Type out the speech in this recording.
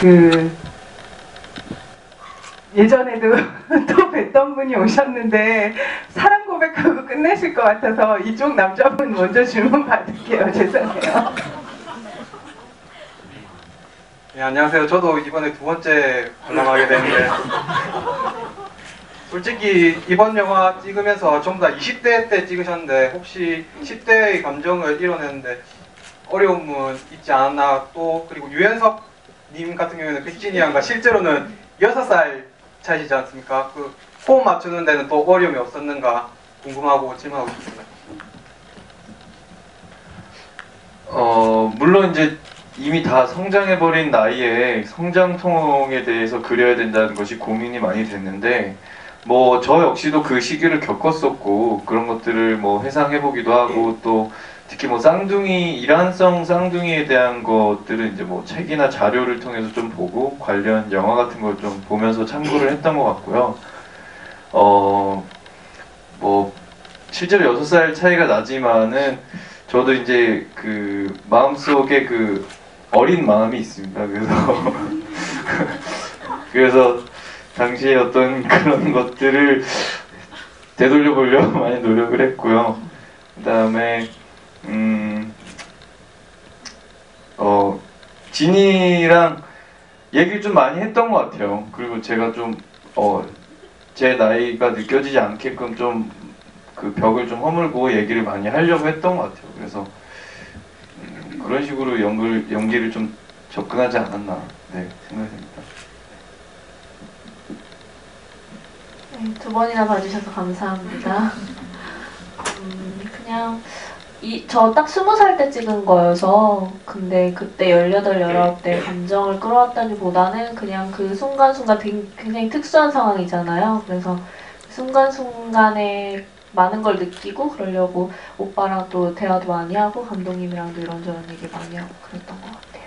그 예전에도 또 뵀던 분이 오셨는데 사랑 고백하고 끝내실 것 같아서 이쪽 남자분 먼저 질문 받을게요. 죄송해요. 네, 안녕하세요. 저도 이번에 두 번째 관람하게 됐는데 솔직히 이번 영화 찍으면서 전부 다 20대 때 찍으셨는데 혹시 10대의 감정을 이뤄내는데 어려움은 있지 않았나 또 그리고 유연석 님 같은 경우에는 백진이 양과 실제로는 6살 차이시지 않습니까? 그 호흡 맞추는 데는 또 어려움이 없었는가 궁금하고 질문하고 싶습니다. 어, 물론 이제 이미 다 성장해버린 나이에 성장통에 대해서 그려야 된다는 것이 고민이 많이 됐는데, 뭐, 저 역시도 그 시기를 겪었었고, 그런 것들을 뭐 회상해보기도 하고, 또 특히 뭐 쌍둥이, 일란성 쌍둥이에 대한 것들은 이제 뭐 책이나 자료를 통해서 좀 보고, 관련 영화 같은 걸 좀 보면서 참고를 했던 것 같고요. 어, 뭐, 실제로 6살 차이가 나지만은, 저도 이제 그 마음속에 그 어린 마음이 있습니다. 그래서 그래서 당시에 어떤 그런 것들을 되돌려 보려고 많이 노력을 했고요. 그다음에 음, 어 진이랑 얘기를 좀 많이 했던 것 같아요. 그리고 제가 좀 어, 제 나이가 느껴지지 않게끔 좀 그 벽을 좀 허물고 얘기를 많이 하려고 했던 것 같아요. 그래서 음, 그런 식으로 연글, 연기를 좀 접근하지 않았나 네, 생각이 듭니다. 네, 두 번이나 봐주셔서 감사합니다. 음, 그냥 이 저 딱 스무 살 때 찍은 거여서 근데 그때 18, 19대 감정을 끌어왔다기보다는 그냥 그 순간순간 굉장히 특수한 상황이잖아요. 그래서 그 순간순간에 많은 걸 느끼고 그러려고 오빠랑 또 대화도 많이 하고 감독님이랑도 이런저런 얘기 많이 하고 그랬던 것 같아요.